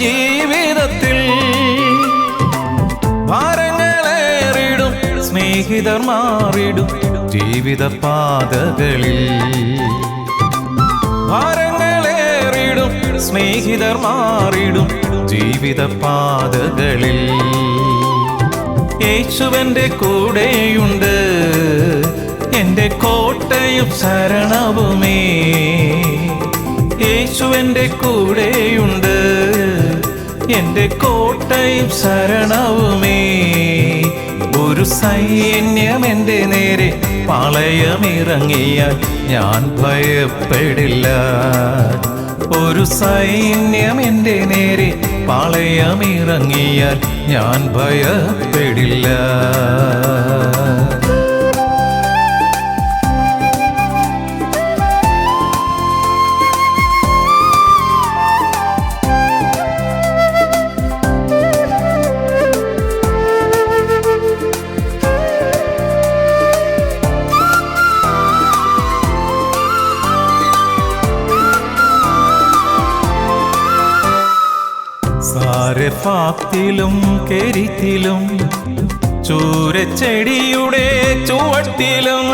ജീവിതത്തിൽ ഭാരങ്ങളേറിടും സ്നേഹിതർ മാറിടും ജീവിത പാതകളിൽ ഭാരങ്ങളേറിടും സ്നേഹിതർ മാറിടും ജീവിത പാതകളിൽ യേശുവന്റെ കൂടെയുണ്ട് എന്റെ കോട്ടയും ശരണവുമേ. യേശുവന്റെ കൂടെയുണ്ട് എന്റെ കോട്ടയും ശരണവുമേ. ഒരു സൈന്യം എന്റെ നേരെ പാളയമിറങ്ങിയാൽ ഞാൻ ഭയപ്പെടില്ല. ഒരു സൈന്യം എന്റെ നേരെ പാളയമിറങ്ങിയാൽ ഞാൻ ഭയപ്പെടില്ല. സാരഫാത്തിലും കെരിത്തിലും ചൂരച്ചെടിയുടെ ചുവട്ടിലും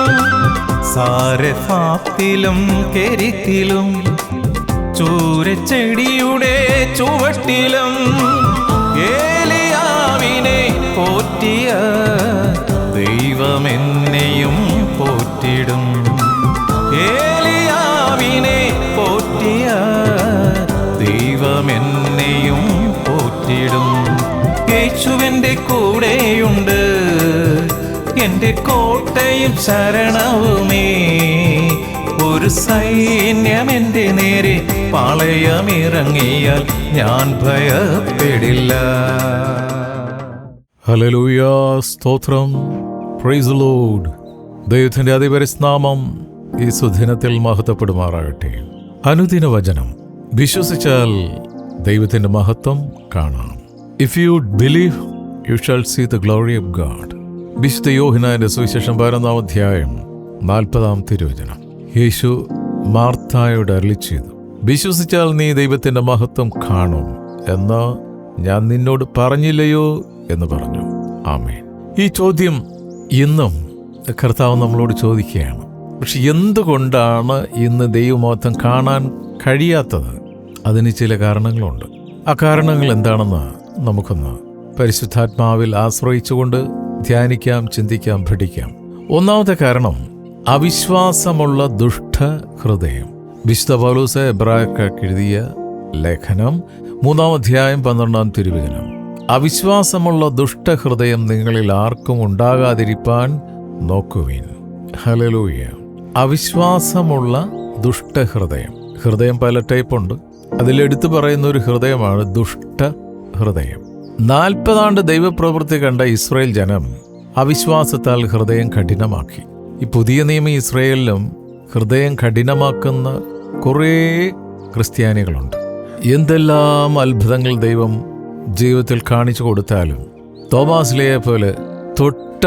സാരഫാത്തിലും കെരിത്തിലും ചൂരച്ചെടിയുടെ ചുവട്ടിലും ഏലിയാവിനെ പോറ്റിയ ദൈവമെന്നെയും പോറ്റിടും. ഏലിയാവിനെ പോറ്റിയ ദൈവമെന്നെയും പോറ്റിടും യേശുവിന്റെ കൂടെയുണ്ട്. എന്റെ കോട്ടയും ശരണവുമേ. ഒരു സൈന്യം എന്റെ നേരെ പാളയമിറങ്ങിയാൽ ഞാൻ ഭയപ്പെടില്ല. ഹലലൂയ സ്തോത്രം. പ്രൈസ് ലോഡ് ദൈവത്തിന്റെ അതിപരിസ്നാമം ഈ സുദിനത്തിൽ മഹത്വപ്പെടുമാറാകട്ടെ. അനുദിന വചനം വിശ്വസിച്ചാൽ ദൈവത്തിന്റെ മഹത്വം കാണാം. If you believe you shall see the glory of God വിശുദ്ധ യോഹിനാന്റെ സുവിശേഷം പതിനൊന്നാം അധ്യായം നാൽപ്പതാം തിരുവചനം. യേശു മാർത്തായോട് അരളി ചെയ്തു വിശ്വസിച്ചാൽ നീ ദൈവത്തിന്റെ മഹത്വം കാണും എന്ന് ഞാൻ നിന്നോട് പറഞ്ഞില്ലയോ? എന്ന് പറഞ്ഞു. ആമേ ഈ ചോദ്യം ഇന്നും കർത്താവ് നമ്മളോട് ചോദിക്കുകയാണ്. പക്ഷെ എന്തുകൊണ്ടാണ് ഇന്ന് ദൈവമഹത്വം കാണാൻ കഴിയാത്തത്? അതിന് ചില കാരണങ്ങളുണ്ട്. ആ കാരണങ്ങൾ എന്താണെന്ന് നമുക്കൊന്ന് പരിശുദ്ധാത്മാവിൽ ആശ്രയിച്ചുകൊണ്ട് ധ്യാനിക്കാം ചിന്തിക്കാം പഠിക്കാം. ഒന്നാമത്തെ കാരണം അവിശ്വാസമുള്ള ദുഷ്ട ഹൃദയം വിശുദ്ധ പൗലൂസ് എബ്രായക്കാർക്ക് എഴുതിയ ലേഖനം മൂന്നാം അധ്യായം പന്ത്രണ്ടാം തിരുവചനം. അവിശ്വാസമുള്ള ദുഷ്ടഹൃദയം നിങ്ങളിൽ ആർക്കും ഉണ്ടാകാതിരിപ്പാൻ നോക്കുവിൻ. ഹലലൂയ അവിശ്വാസമുള്ള ദുഷ്ടഹൃദയം. ഹൃദയം പല ടൈപ്പുണ്ട്. അതിലെടുത്തു പറയുന്ന ഒരു ഹൃദയമാണ് ദുഷ്ട ഹൃദയം. നാൽപ്പതാണ്ട് ദൈവപ്രവൃത്തി കണ്ട ഇസ്രയേൽ ജനം അവിശ്വാസത്താൽ ഹൃദയം കഠിനമാക്കി. ഈ പുതിയ നിയമ ഇസ്രയേലിലും ഹൃദയം കഠിനമാക്കുന്ന കുറേ ക്രിസ്ത്യാനികളുണ്ട്. എന്തെല്ലാം അത്ഭുതങ്ങൾ ദൈവം ജീവിതത്തിൽ കാണിച്ചു കൊടുത്താലും തോമാസ്ലിയെ പോലെ തൊട്ട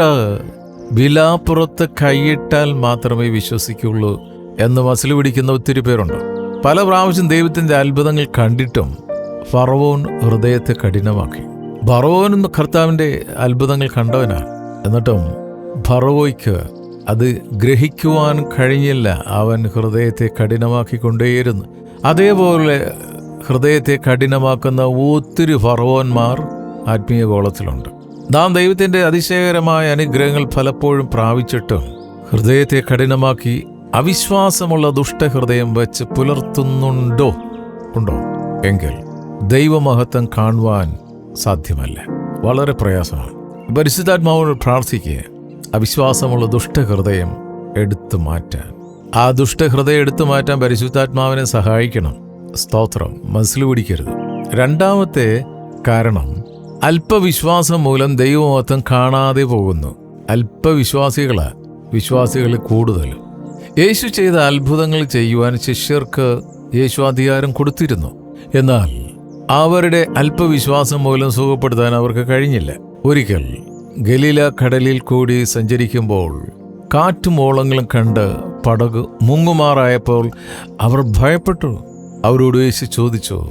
വിലാപ്പുറത്ത് കൈയിട്ടാൽ മാത്രമേ വിശ്വസിക്കുള്ളൂ എന്ന് മസിൽ പിടിക്കുന്ന ഒത്തിരി പേരുണ്ട്. പല പ്രാവശ്യം ദൈവത്തിന്റെ അത്ഭുതങ്ങൾ കണ്ടിട്ടും ഫറവോൻ ഹൃദയത്തെ കഠിനമാക്കി. ഫറവോൻ കർത്താവിന്റെ അത്ഭുതങ്ങൾ കണ്ടവനാണ്. എന്നിട്ടും ഫറവോയ്ക്ക് അത് ഗ്രഹിക്കുവാൻ കഴിഞ്ഞില്ല. അവൻ ഹൃദയത്തെ കഠിനമാക്കിക്കൊണ്ടേയിരുന്നു. അതേപോലെ ഹൃദയത്തെ കഠിനമാക്കുന്ന ഒത്തിരി ഫറവോന്മാർ ആത്മീയ ഗോളത്തിലുണ്ട്. നാം ദൈവത്തിന്റെ അതിശയകരമായ അനുഗ്രഹങ്ങൾ പലപ്പോഴും പ്രാപിച്ചിട്ടും ഹൃദയത്തെ കഠിനമാക്കി അവിശ്വാസമുള്ള ദുഷ്ടഹൃദയം വെച്ച് പുലർത്തുന്നുണ്ടോ? ഉണ്ടോ? എങ്കിൽ ദൈവമഹത്വം കാണുവാൻ സാധ്യമല്ല. വളരെ പ്രയാസമാണ്. പരിശുദ്ധാത്മാവോട് പ്രാർത്ഥിക്കുക അവിശ്വാസമുള്ള ദുഷ്ടഹൃദയം എടുത്തു മാറ്റാൻ. ആ ദുഷ്ടഹൃദയം എടുത്തു മാറ്റാൻ പരിശുദ്ധാത്മാവിനെ സഹായിക്കണം. സ്തോത്രം മനസ്സിൽ പിടിക്കരുത്. രണ്ടാമത്തെ കാരണം അല്പവിശ്വാസം മൂലം ദൈവമഹത്വം കാണാതെ പോകുന്നു. അല്പവിശ്വാസികളാണ് വിശ്വാസികൾ കൂടുതലും യേശു ചെയ്ത അത്ഭുതങ്ങൾ ചെയ്യുവാൻ ശിഷ്യർക്ക് യേശു അധികാരം കൊടുത്തിരുന്നു. എന്നാൽ അവരുടെ അല്പവിശ്വാസം മൂലം സുഖപ്പെടുത്താൻ അവർക്ക് കഴിഞ്ഞില്ല. ഒരിക്കൽ ഗലീല കടലിൽ കൂടി സഞ്ചരിക്കുമ്പോൾ കാറ്റുമോളങ്ങളും കണ്ട് പടക് മുങ്ങുമാറായപ്പോൾ അവർ ഭയപ്പെട്ടു. അവരോട് യേശു ചോദിച്ചു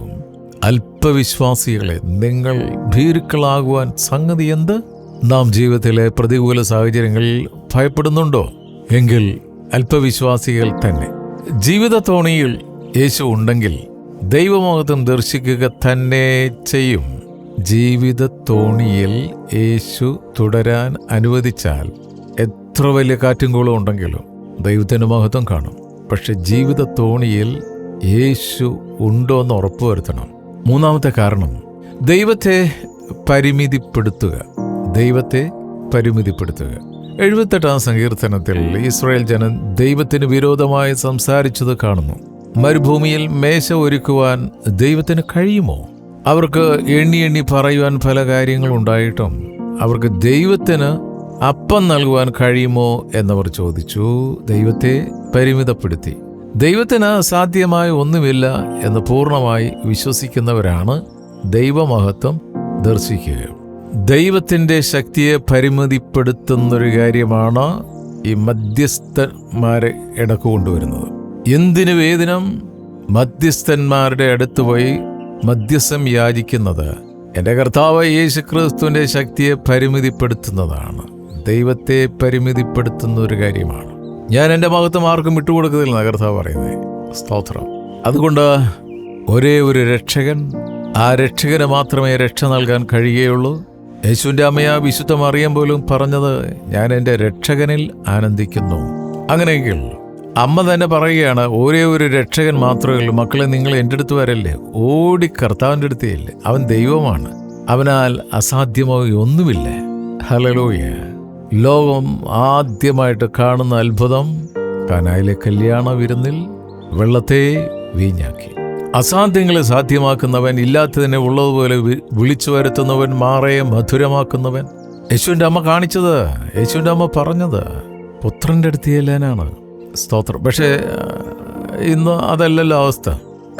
അല്പവിശ്വാസികളെ നിങ്ങൾ ഭീരുക്കളാകുവാൻ സംഗതി എന്ത്? നാം ജീവിതത്തിലെ പ്രതികൂല സാഹചര്യങ്ങളിൽ ഭയപ്പെടുന്നുണ്ടോ? എങ്കിൽ അല്പവിശ്വാസികൾ തന്നെ. ജീവിത തോണിയിൽ യേശു ഉണ്ടെങ്കിൽ ദൈവമഹത്വം ദർശിക്കുക തന്നെ ചെയ്യും. ജീവിത തോണിയിൽ യേശു തുടരാൻ അനുവദിച്ചാൽ എത്ര വലിയ കാറ്റും കോളും ഉണ്ടെങ്കിലും ദൈവത്തിന്റെ മഹത്വം കാണും. പക്ഷെ ജീവിത തോണിയിൽ യേശു ഉണ്ടോ എന്ന് ഉറപ്പുവരുത്തണം മൂന്നാമത്തെ കാരണം ദൈവത്തെ പരിമിതിപ്പെടുത്തുക. ദൈവത്തെ പരിമിതിപ്പെടുത്തുക. എഴുപത്തെട്ടാം സങ്കീർത്തനത്തിൽ ഇസ്രായേൽ ജനം ദൈവത്തിന് വിരോധമായി സംസാരിച്ചത് കാണുന്നു. മരുഭൂമിയിൽ മേശ ഒരുക്കുവാൻ ദൈവത്തിന് കഴിയുമോ? അവർക്ക് എണ്ണി എണ്ണി പറയുവാൻ പല കാര്യങ്ങളുണ്ടായിട്ടും അവർക്ക് ദൈവത്തിന് അപ്പം നൽകുവാൻ കഴിയുമോ എന്നവർ ചോദിച്ചു. ദൈവത്തെ പരിമിതപ്പെടുത്തി. ദൈവത്തിന് സാധ്യമായ ഒന്നുമില്ല എന്ന് പൂർണമായി വിശ്വസിക്കുന്നവരാണ് ദൈവമഹത്വം ദർശിക്കുക ദൈവത്തിന്റെ ശക്തിയെ പരിമിതിപ്പെടുത്തുന്നൊരു കാര്യമാണ് ഈ മധ്യസ്ഥന്മാരെ ഇടയ്ക്ക് കൊണ്ടുവരുന്നത്. എന്തിനു വേദനം? മധ്യസ്ഥന്മാരുടെ അടുത്ത് പോയി മധ്യസ്ഥം യാചിക്കുന്നത് എന്റെ കർത്താവ് യേശു ക്രിസ്തുവിന്റെ ശക്തിയെ പരിമിതിപ്പെടുത്തുന്നതാണ്. ദൈവത്തെ പരിമിതിപ്പെടുത്തുന്ന ഒരു കാര്യമാണ്. ഞാൻ എന്റെ മഹത്വം ആർക്കും വിട്ടുകൊടുക്കുന്നില്ല കർത്താവ് പറയുന്നത്. സ്തോത്രം. അതുകൊണ്ട് ഒരേ ഒരു രക്ഷകൻ ആ രക്ഷകന് മാത്രമേ രക്ഷ നൽകാൻ കഴിയുകയുള്ളൂ. യേശുവിന്റെ അമ്മയ വിശുദ്ധ അറിയാൻ പോലും പറഞ്ഞത് ഞാൻ എന്റെ രക്ഷകനിൽ ആനന്ദിക്കുന്നു. അങ്ങനെയെങ്കിൽ അമ്മ തന്നെ പറയുകയാണ് ഒരേ ഒരു രക്ഷകൻ മാത്രമേ ഉള്ളൂ. മക്കളെ നിങ്ങൾ എന്റെ അടുത്ത് വരല്ലേ? ഓടി കർത്താവിന്റെ അടുത്തേയല്ലേ അവൻ ദൈവമാണ്. അവനാൽ അസാധ്യമായി ഒന്നുമില്ല. ഹലലോയ ലോകം ആദ്യമായിട്ട് കാണുന്ന അത്ഭുതം കനായിലെ കല്യാണ വിരുന്നിൽ വെള്ളത്തെ വീഞ്ഞാക്കി. അസാധ്യങ്ങളെ സാധ്യമാക്കുന്നവൻ ഇല്ലാത്തതിനെ ഉള്ളതുപോലെ വിളിച്ചു വരുത്തുന്നവൻ മാറയെ മധുരമാക്കുന്നവൻ. യേശുവിന്റെ അമ്മ കാണിച്ചത് യേശുവിന്റെ അമ്മ പറഞ്ഞത് പുത്രന്റെ അടുത്ത് ചെല്ലാനാണ് സ്തോത്രം. പക്ഷേ ഇന്ന് അതല്ലല്ലോ അവസ്ഥ.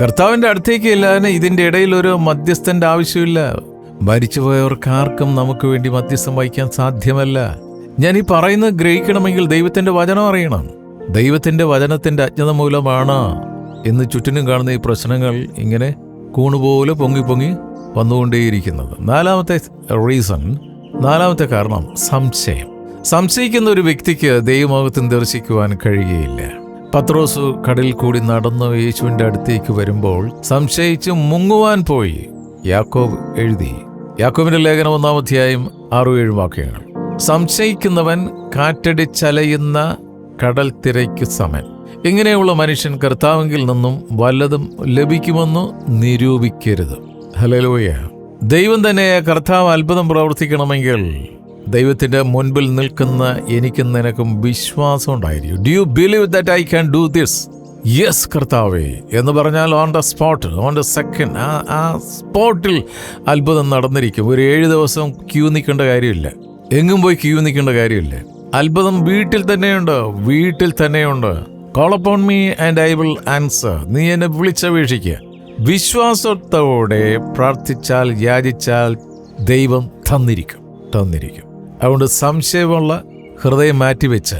കർത്താവിന്റെ അടുത്തേക്ക് ചെല്ലാൻ ഇതിന്റെ ഇടയിൽ ഒരു മധ്യസ്ഥന്റെ ആവശ്യമില്ല. മരിച്ചുപോയവർക്ക് ആർക്കും നമുക്ക് വേണ്ടി മധ്യസ്ഥം വഹിക്കാൻ സാധ്യമല്ല. ഞാൻ ഈ പറയുന്നത് ഗ്രഹിക്കണമെങ്കിൽ ദൈവത്തിന്റെ വചനം അറിയണം. ദൈവത്തിന്റെ വചനത്തിന്റെ അജ്ഞത മൂലമാണ് ഇന്ന് ചുറ്റിനും കാണുന്ന ഈ പ്രശ്നങ്ങൾ ഇങ്ങനെ കൂണുപോലെ പൊങ്ങി പൊങ്ങി വന്നുകൊണ്ടേയിരിക്കുന്നത്. നാലാമത്തെ റീസൺ നാലാമത്തെ കാരണം സംശയം. സംശയിക്കുന്ന ഒരു വ്യക്തിക്ക് ദൈവമോഹത്തിന് ദർശിക്കുവാൻ കഴിയുകയില്ല. പത്രോസ് കടലിൽ കൂടി നടന്ന് യേശുവിന്റെ അടുത്തേക്ക് വരുമ്പോൾ സംശയിച്ച് മുങ്ങുവാൻ പോയി. യാക്കോബ് എഴുതി. യാക്കോബിന്റെ ലേഖനം ഒന്നാം ആറു ഏഴ് വാക്യങ്ങൾ. സംശയിക്കുന്നവൻ കാറ്റടിച്ചലയുന്ന കടൽ തിരയ്ക്ക് സമൻ. ഇങ്ങനെയുള്ള മനുഷ്യൻ കർത്താവെങ്കിൽ നിന്നും വല്ലതും ലഭിക്കുമെന്ന് നിരൂപിക്കരുത്. ഹലലോയ ദൈവം തന്നെ കർത്താവ് അത്ഭുതം പ്രവർത്തിക്കണമെങ്കിൽ ദൈവത്തിന്റെ മുൻപിൽ നിൽക്കുന്ന എനിക്കും നിനക്കും വിശ്വാസം ഉണ്ടായിരിക്കും. Do you believe that I can do this yes കർത്താവേ. എന്ന് പറഞ്ഞാൽ on the spot on the second ആ ആ സ്പോട്ടിൽ അത്ഭുതം നടന്നിരിക്കും. ഒരു ഏഴ് ദിവസം ക്യൂ നിൽക്കേണ്ട കാര്യമില്ല. എങ്ങും പോയി ക്യൂ നിൽക്കേണ്ട കാര്യമില്ല. അത്ഭുതം വീട്ടിൽ തന്നെയുണ്ട് വീട്ടിൽ തന്നെയുണ്ട്. Call upon me and I will answer നീ എന്നെ വിളിച്ചപേക്ഷിക്കുക വിശ്വാസത്തോടെ പ്രാർത്ഥിച്ചാൽ യാചിച്ചാൽ ദൈവം തന്നിരിക്കും തന്നിരിക്കും. അതുകൊണ്ട് സംശയമുള്ള ഹൃദയം മാറ്റിവെച്ച്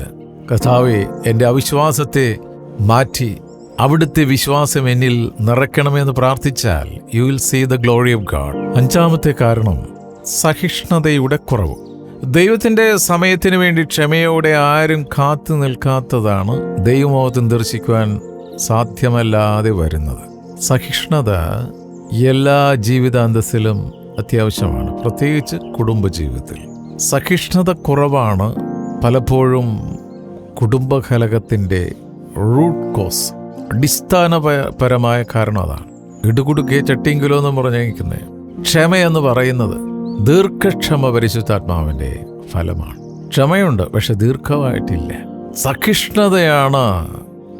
കഥാവെ എന്റെ അവിശ്വാസത്തെ മാറ്റി അവിടുത്തെ വിശ്വാസം എന്നിൽ നിറയ്ക്കണമെന്ന് പ്രാർത്ഥിച്ചാൽ you will see the glory of God അഞ്ചാമത്തെ കാരണം സഹിഷ്ണുതയുടെ കുറവ്. ദൈവത്തിന്റെ സമയത്തിന് വേണ്ടി ക്ഷമയോടെ ആരും കാത്തു നിൽക്കാത്തതാണ് ദൈവമോഹത്തിന് ദർശിക്കുവാൻ സാധ്യമല്ലാതെ വരുന്നത്. സഹിഷ്ണുത എല്ലാ ജീവിതാന്തസ്സിലും അത്യാവശ്യമാണ് പ്രത്യേകിച്ച് കുടുംബജീവിതത്തിൽ. സഹിഷ്ണുത കുറവാണ് പലപ്പോഴും കുടുംബകലകത്തിന്റെ റൂട്ട് കോസ് അടിസ്ഥാനപരമായ കാരണം അതാണ്. ഇടുകുടുക്കിയ ചട്ടിങ്കിലോ എന്ന് പറഞ്ഞിരിക്കുന്നത് ക്ഷമയെന്ന് പറയുന്നത് ദീർഘക്ഷമ പരിശുദ്ധാത്മാവിന്റെ ഫലമാണ്. ക്ഷമയുണ്ട് പക്ഷെ ദീർഘമായിട്ടില്ല. സഹിഷ്ണുതയാണ്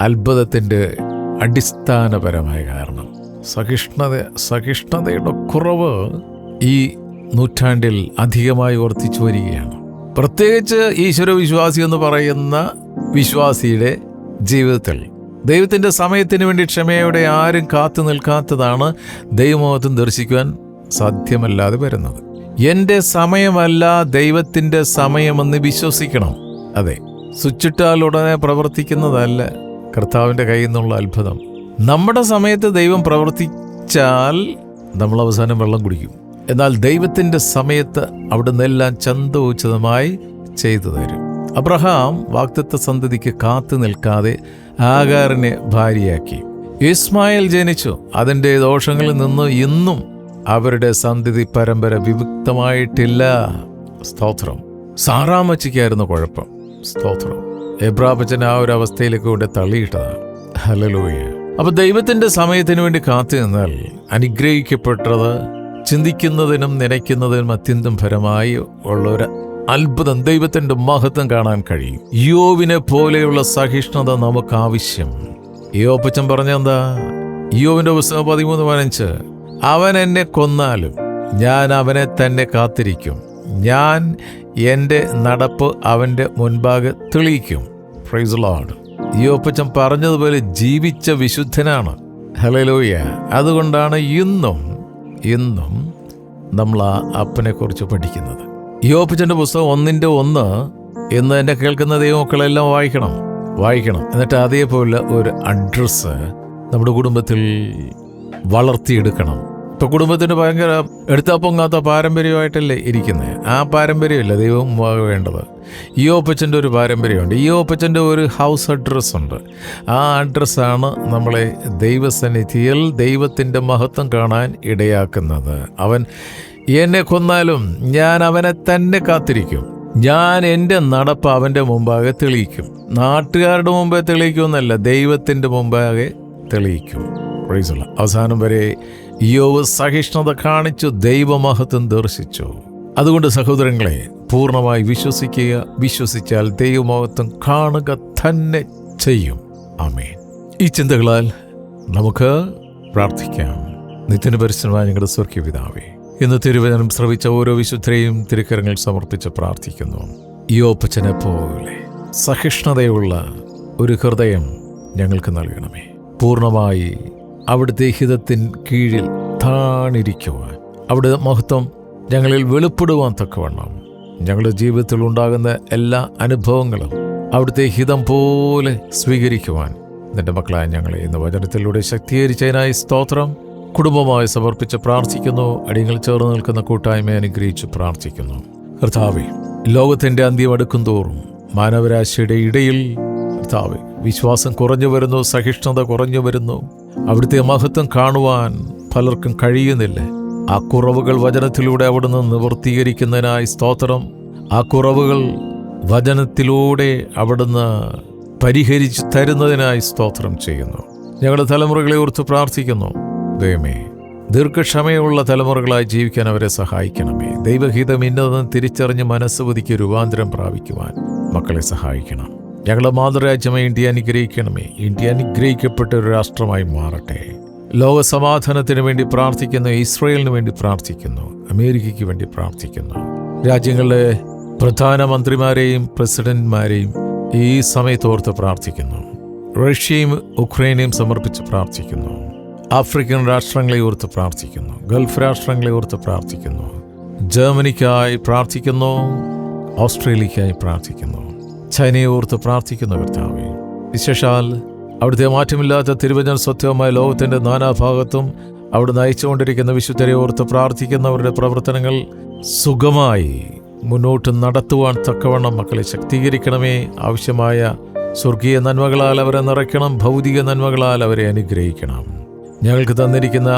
അത്ഭുതത്തിന്റെ അടിസ്ഥാനപരമായ കാരണം. സഹിഷ്ണുത സഹിഷ്ണുതയുടെ കുറവ് ഈ നൂറ്റാണ്ടിൽ അധികമായി വർദ്ധിച്ചു വരികയാണ്. പ്രത്യേകിച്ച് ഈശ്വരവിശ്വാസി എന്ന് പറയുന്ന വിശ്വാസിയുടെ ജീവിതത്തിൽ. ദൈവത്തിന്റെ സമയത്തിന് വേണ്ടി ക്ഷമയോടെ ആരും കാത്തു നിൽക്കാത്തതാണ് ദൈവമോഹത്തും ദർശിക്കുവാൻ സാധ്യമല്ലാതെ വരുന്നത്. എന്റെ സമയമല്ല ദൈവത്തിന്റെ സമയമെന്ന് വിശ്വസിക്കണം. അതെ സ്വിച്ചിട്ടാൽ ഉടനെ പ്രവർത്തിക്കുന്നതല്ല കർത്താവിന്റെ കയ്യിൽ നിന്നുള്ള അത്ഭുതം. നമ്മുടെ സമയത്ത് ദൈവം പ്രവർത്തിച്ചാൽ നമ്മൾ അവസാനം വെള്ളം കുടിക്കും. എന്നാൽ ദൈവത്തിന്റെ സമയത്ത് അവിടുന്ന് എല്ലാം ചന്തോചിതമായി ചെയ്തു തരും. അബ്രഹാം വാക്തത്വ സന്തതിക്ക് കാത്തു നിൽക്കാതെ ആകാറിനെ ഭാര്യയാക്കി. ഇസ്മായിൽ ജനിച്ചു. അതിന്റെ ദോഷങ്ങളിൽ നിന്ന് ഇന്നും അവരുടെ സന്തതി പരമ്പര വിമുക്തമായിട്ടില്ല. സ്തോത്രം. സാറാമച്ചിക്കായിരുന്നു കുഴപ്പം. സ്തോത്രം. എബ്രാബച്ചൻ ആ ഒരു അവസ്ഥയിലേക്ക് കൊണ്ട് തള്ളിയിട്ടതാണ്. ഹലലൂയ അപ്പൊ ദൈവത്തിന്റെ സമയത്തിന് വേണ്ടി കാത്തു നിന്നാൽ അനുഗ്രഹിക്കപ്പെട്ടത് ചിന്തിക്കുന്നതിനും നനയ്ക്കുന്നതിനും അത്യന്തം ഫലമായി ഉള്ള ഒരു അത്ഭുതം ദൈവത്തിന്റെ മഹത്വം കാണാൻ കഴിയും. യോവിനെ പോലെയുള്ള സഹിഷ്ണുത നമുക്ക് ആവശ്യം. യോപ്പച്ചൻ പറഞ്ഞെന്താ യോവിന്റെ പുസ്തകം പതിമൂന്ന് പതിനഞ്ച്. അവൻ എന്നെ കൊന്നാലും ഞാൻ അവനെ തന്നെ കാത്തിരിക്കും. ഞാൻ എന്റെ നടപ്പ് അവന്റെ മുൻപാകെ തെളിയിക്കും. ഫ്രൈസ് ലോഡ് യോപ്പച്ചൻ പറഞ്ഞതുപോലെ ജീവിച്ച വിശുദ്ധനാണ്. ഹലലോയ അതുകൊണ്ടാണ് ഇന്നും ഇന്നും നമ്മൾ ആ അപ്പനെ കുറിച്ച് പഠിക്കുന്നത്. യോപ്പച്ചന്റെ പുസ്തകം ഒന്നിന്റെ ഒന്ന് ഇന്ന് എന്നെ കേൾക്കുന്ന ദൈവമക്കളെല്ലാം വായിക്കണം വായിക്കണം. എന്നിട്ട് അതേപോലെ ഒരു അഡ്രസ്സ് നമ്മുടെ കുടുംബത്തിൽ വളർത്തിയെടുക്കണം. ഇപ്പൊ കുടുംബത്തിന് ഭയങ്കര എടുത്താ പൊങ്ങാത്ത പാരമ്പര്യമായിട്ടല്ലേ ഇരിക്കുന്നത് ആ പാരമ്പര്യമല്ല ദൈവം വേണ്ടത്? ഈ ഓപ്പച്ചന്റെ ഒരു പാരമ്പര്യമുണ്ട്. ഈ ഓപ്പച്ചന്റെ ഒരു ഹൗസ് അഡ്രസ്സ് ഉണ്ട്. ആ അഡ്രസ്സാണ് നമ്മളെ ദൈവസന്നിധിയിൽ ദൈവത്തിന്റെ മഹത്വം കാണാൻ ഇടയാക്കുന്നത്. അവൻ എന്നെ കൊന്നാലും ഞാൻ അവനെ തന്നെ കാത്തിരിക്കും. ഞാൻ എന്റെ നടപ്പ് അവന്റെ മുമ്പാകെ തെളിയിക്കും. നാട്ടുകാരുടെ മുമ്പേ തെളിയിക്കുമെന്നല്ല ദൈവത്തിന്റെ മുമ്പാകെ തെളിയിക്കും. പ്രൈസുള്ള അവസാനം വരെ യോവ് സഹിഷ്ണുത കാണിച്ചു ദൈവമഹത്വം ദർശിച്ചു. അതുകൊണ്ട് സഹോദരങ്ങളെ പൂർണമായി വിശ്വസിക്കുക വിശ്വസിച്ചാൽ ദൈവമഹത്വം കാണുക തന്നെ ചെയ്യും. ആമേൻ. ഈ ചിന്തകളാൽ നമുക്ക് പ്രാർത്ഥിക്കാം. നിത്യന പരിശ്രമമായ ഞങ്ങളുടെ സ്വർഗീയ പിതാവേ ഇന്ന് തിരുവചനം ശ്രവിച്ച ഓരോ വിശുദ്ധരെയും തിരുക്കരങ്ങൾ സമർപ്പിച്ച് പ്രാർത്ഥിക്കുന്നു. ഈ ഓപ്പച്ചനെ പോലെ സഹിഷ്ണുതയുള്ള ഒരു ഹൃദയം ഞങ്ങൾക്ക് നൽകണമേ. പൂർണമായി അവിടുത്തെ ഹിതത്തിൻ കീഴിൽ താണിരിക്കുവാൻ. അവിടെ മഹത്വം ഞങ്ങളിൽ വെളിപ്പെടുവാൻ തക്കവണ്ണം. ഞങ്ങളുടെ ജീവിതത്തിൽ ഉണ്ടാകുന്ന എല്ലാ അനുഭവങ്ങളും അവിടുത്തെ ഹിതം പോലെ സ്വീകരിക്കുവാൻ. നിന്റെ മക്കളായ ഞങ്ങളെ ഇന്ന് വചനത്തിലൂടെ ശക്തീകരിച്ചതിനായി സ്തോത്രം. കുടുംബമായി സമർപ്പിച്ച് പ്രാർത്ഥിക്കുന്നു. അടിയങ്ങൾ ചേർന്ന് നിൽക്കുന്ന കൂട്ടായ്മയെ അനുഗ്രഹിച്ച് പ്രാർത്ഥിക്കുന്നു. കർത്താവെ ലോകത്തിന്റെ അന്ത്യം അടുക്കും തോറും മാനവരാശിയുടെ ഇടയിൽ കർത്താവെ വിശ്വാസം കുറഞ്ഞു വരുന്നു സഹിഷ്ണുത കുറഞ്ഞു വരുന്നു. അവിടുത്തെ മഹത്വം കാണുവാൻ പലർക്കും കഴിയുന്നില്ല. ആ കുറവുകൾ വചനത്തിലൂടെ അവിടുന്ന് നിവർത്തീകരിക്കുന്നതിനായി സ്തോത്രം. ആ കുറവുകൾ വചനത്തിലൂടെ അവിടുന്ന് പരിഹരിച്ചു തരുന്നതിനായി സ്തോത്രം ചെയ്യുന്നു. ഞങ്ങളുടെ തലമുറകളെ ഓർത്ത് പ്രാർത്ഥിക്കുന്നു. ദൈവമേ ദീർഘക്ഷമയുള്ള തലമുറകളായി ജീവിക്കാൻ അവരെ സഹായിക്കണമേ. ദൈവഹിതം ഇന്നതെന്ന് തിരിച്ചറിഞ്ഞ് മനസ്സുപതിക്ക് രൂപാന്തരം പ്രാപിക്കുവാൻ മക്കളെ സഹായിക്കണം. ഞങ്ങളുടെ മാതൃരാജ്യമായി ഇന്ത്യ അനുഗ്രഹിക്കണമേ. ഇന്ത്യ അനുഗ്രഹിക്കപ്പെട്ട ഒരു രാഷ്ട്രമായി മാറട്ടെ. ലോക സമാധാനത്തിന് വേണ്ടി പ്രാർത്ഥിക്കുന്നു ഇസ്രയേലിന് വേണ്ടി പ്രാർത്ഥിക്കുന്നു അമേരിക്കയ്ക്ക് വേണ്ടി പ്രാർത്ഥിക്കുന്നു. രാജ്യങ്ങളിലെ പ്രധാനമന്ത്രിമാരെയും പ്രസിഡന്റ്മാരെയും ഈ സമയത്തോർത്ത് പ്രാർത്ഥിക്കുന്നു. റഷ്യയും ഉക്രൈനെയും സമർപ്പിച്ച് പ്രാർത്ഥിക്കുന്നു. ആഫ്രിക്കൻ രാഷ്ട്രങ്ങളെ ഓർത്ത് പ്രാർത്ഥിക്കുന്നു. ഗൾഫ് രാഷ്ട്രങ്ങളെ ഓർത്ത് പ്രാർത്ഥിക്കുന്നു. ജർമ്മനിക്കായി പ്രാർത്ഥിക്കുന്നു. ഓസ്ട്രേലിയക്കായി പ്രാർത്ഥിക്കുന്നു. ചൈനയെ ഓർത്ത് പ്രാർത്ഥിക്കുന്ന കർത്താവെ വിശേഷാൽ അവിടുത്തെ മാറ്റമില്ലാത്ത തിരുവചന സത്യമായ ലോകത്തിന്റെ നാനാഭാഗത്തും അവിടുന്ന് അയച്ചുകൊണ്ടിരിക്കുന്ന വിശുദ്ധരെ ഓർത്ത് പ്രാർത്ഥിക്കുന്നവരുടെ പ്രവർത്തനങ്ങൾ സുഖമായി മുന്നോട്ട് നടത്തുവാൻ തക്കവണ്ണം മക്കളെ ശക്തീകരിക്കണമേ. ആവശ്യമായ സ്വർഗീയ നന്മകളാൽ അവരെ നിറയ്ക്കണം ഭൗതിക നന്മകളാൽ അവരെ അനുഗ്രഹിക്കണം. ഞങ്ങൾക്ക് തന്നിരിക്കുന്ന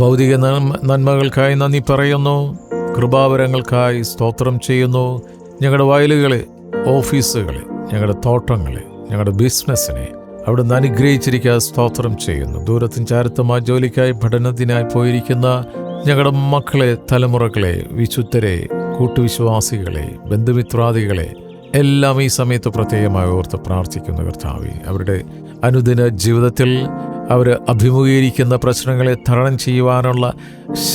ഭൗതിക നന്മകൾക്കായി നന്ദി പറയുന്നു. കൃപാവരങ്ങൾക്കായി സ്തോത്രം ചെയ്യുന്നു. ഞങ്ങളുടെ വയലുകളെ ഓഫീസുകളെ ഞങ്ങളുടെ തോട്ടങ്ങളെ ഞങ്ങളുടെ ബിസിനസ്സിനെ അവിടുന്ന് അനുഗ്രഹിച്ചിരിക്കാൻ സ്തോത്രം ചെയ്യുന്നു. ദൂരത്തും ചാരത്തുമായ ജോലിക്കായി പഠനത്തിനായി പോയിരിക്കുന്ന ഞങ്ങളുടെ മക്കളെ തലമുറകളെ വിശുദ്ധരെ കൂട്ടുവിശ്വാസികളെ ബന്ധുമിത്രാദികളെ എല്ലാം ഈ സമയത്ത് പ്രത്യേകമായി ഓർത്ത് പ്രാർത്ഥിക്കുന്നു കർത്താവി അവരുടെ അനുദിന ജീവിതത്തിൽ അവർ അഭിമുഖീകരിക്കുന്ന പ്രശ്നങ്ങളെ തരണം ചെയ്യുവാനുള്ള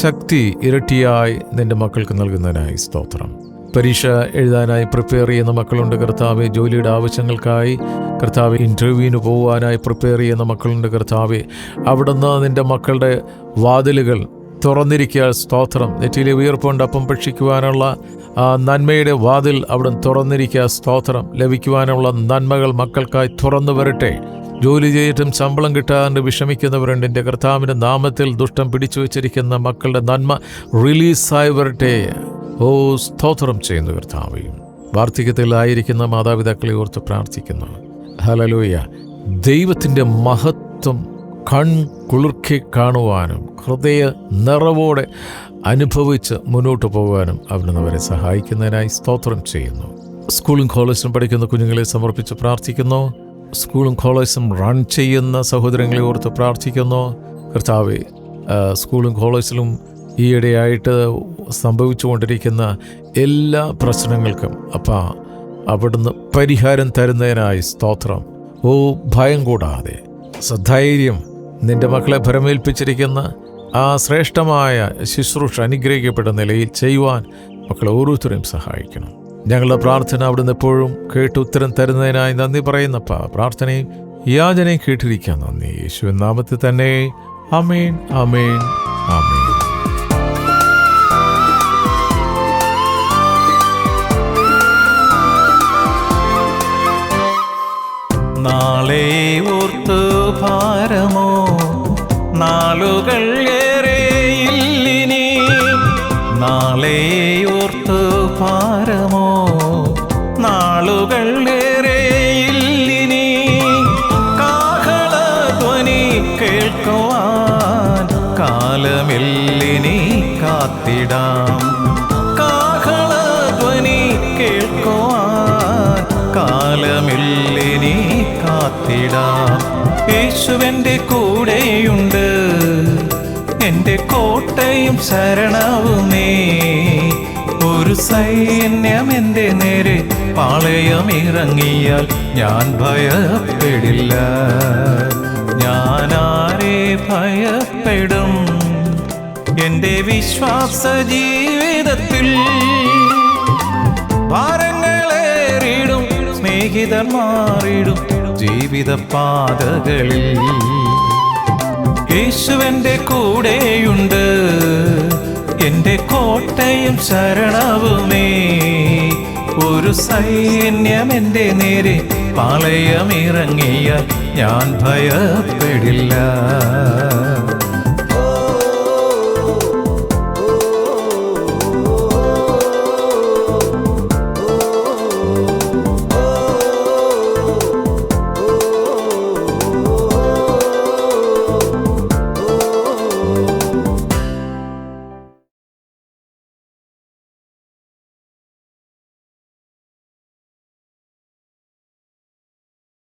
ശക്തി ഇരട്ടിയായി നിന്റെ മക്കൾക്ക് നൽകുന്നതിനായി സ്തോത്രം. പരീക്ഷ എഴുതാനായി പ്രിപ്പയർ ചെയ്യുന്ന മക്കളുണ്ട്. കർത്താവ് ജോലിയുടെ ആവശ്യങ്ങൾക്കായി കർത്താവ് ഇന്റർവ്യൂവിന് പോകുവാനായി പ്രിപ്പയർ ചെയ്യുന്ന മക്കളുണ്ട്. കർത്താവ് അവിടുന്ന് നിന്റെ മക്കളുടെ വാതിലുകൾ തുറന്നിരിക്കുക. സ്തോത്രം. നെറ്റിയിലെ ഉയർപ്പുണ്ട്. അപ്പം ഭക്ഷിക്കുവാനുള്ള നന്മയുടെ വാതിൽ അവിടെ തുറന്നിരിക്കുക. സ്തോത്രം. ലഭിക്കുവാനുള്ള നന്മകൾ മക്കൾക്കായി തുറന്നു വരട്ടെ. ജോലി ചെയ്തിട്ടും ശമ്പളം കിട്ടാതെ വിഷമിക്കുന്നവരുണ്ട്. എന്റെ കർത്താവിന്റെ നാമത്തിൽ ദുഷ്ടം പിടിച്ചു വച്ചിരിക്കുന്ന മക്കളുടെ നന്മ റിലീസായി വരട്ടെ. ഓ സ്തോത്രം ചെയ്യുന്നു കർത്താവെയും വാർദ്ധക്യത്തിലായിരിക്കുന്ന മാതാപിതാക്കളെ ഓർത്ത് പ്രാർത്ഥിക്കുന്നു. ഹലലൂയ ദൈവത്തിന്റെ മഹത്വം കൺ കുളിർക്കി കാണുവാനും ഹൃദയ നിറവോടെ അനുഭവിച്ച് മുന്നോട്ട് പോകുവാനും അവിടുന്ന് അവരെ സഹായിക്കുന്നതിനായി സ്തോത്രം ചെയ്യുന്നു. സ്കൂളും കോളേജിലും പഠിക്കുന്ന കുഞ്ഞുങ്ങളെ സമർപ്പിച്ച് പ്രാർത്ഥിക്കുന്നു. സ്കൂളും കോളേജും റൺ ചെയ്യുന്ന സഹോദരങ്ങളെ ഓർത്ത് പ്രാർത്ഥിക്കുന്നു. കർത്താവെ സ്കൂളും കോളേജിലും ഈയിടെയായിട്ട് സംഭവിച്ചുകൊണ്ടിരിക്കുന്ന എല്ലാ പ്രശ്നങ്ങൾക്കും അപ്പ അവിടുന്ന് പരിഹാരം തരുന്നതിനായി സ്തോത്രം. ഓ ഭയം കൂടാതെ. സധൈര്യം നിന്റെ മക്കളെ ഭരമേൽപ്പിച്ചിരിക്കുന്ന ആ ശ്രേഷ്ഠമായ ശുശ്രൂഷ അനുഗ്രഹിക്കപ്പെട്ട നിലയിൽ ചെയ്യുവാൻ മക്കളെ ഓരോരുത്തരെയും സഹായിക്കണം. ഞങ്ങളുടെ പ്രാർത്ഥന അവിടുന്ന് എപ്പോഴും കേട്ട് ഉത്തരം തരുന്നതിനായി നന്ദി പറയുന്നപ്പ. പ്രാർത്ഥനയും യാചനയും കേട്ടിരിക്കാൻ നന്ദി. യേശുവിൻ നാമത്തിൽ തന്നെ. അമേൻ അമേൻ അമേൻ നാളെ ഓർത്തു ഭാരമോ? നാളുകൾ ഏറെയില്ലിനി നാളെ ഓർത്തു ഭാരമോ? നാളുകൾ കാഹള ध्वനി കേൾക്കുവാൻ കാലമില്ലിനി കാത്തിടാം. കാത്തിടാം. യേശുവെന്റെ കൂടെയുണ്ട്. എന്റെ കോട്ടയും ശരണവുമേ. ഒരു സൈന്യം എന്റെ നേരെ പാളയമിറങ്ങിയാൽ ഞാൻ ഭയപ്പെടില്ല. ഞാൻ ആരെ ഭയപ്പെടും? എന്റെ വിശ്വാസ ജീവിതത്തിൽ ഭാരങ്ങളേറിയിടും സ്നേഹിതർ ജീവിത പാതകളിൽ യേശുവിന്റെ കൂടെയുണ്ട്. എന്റെ കോട്ടയും ശരണവുമേ. ഒരു സൈന്യം എന്റെ നേരെ പാളയമിറങ്ങിയ ഞാൻ ഭയപ്പെടില്ല.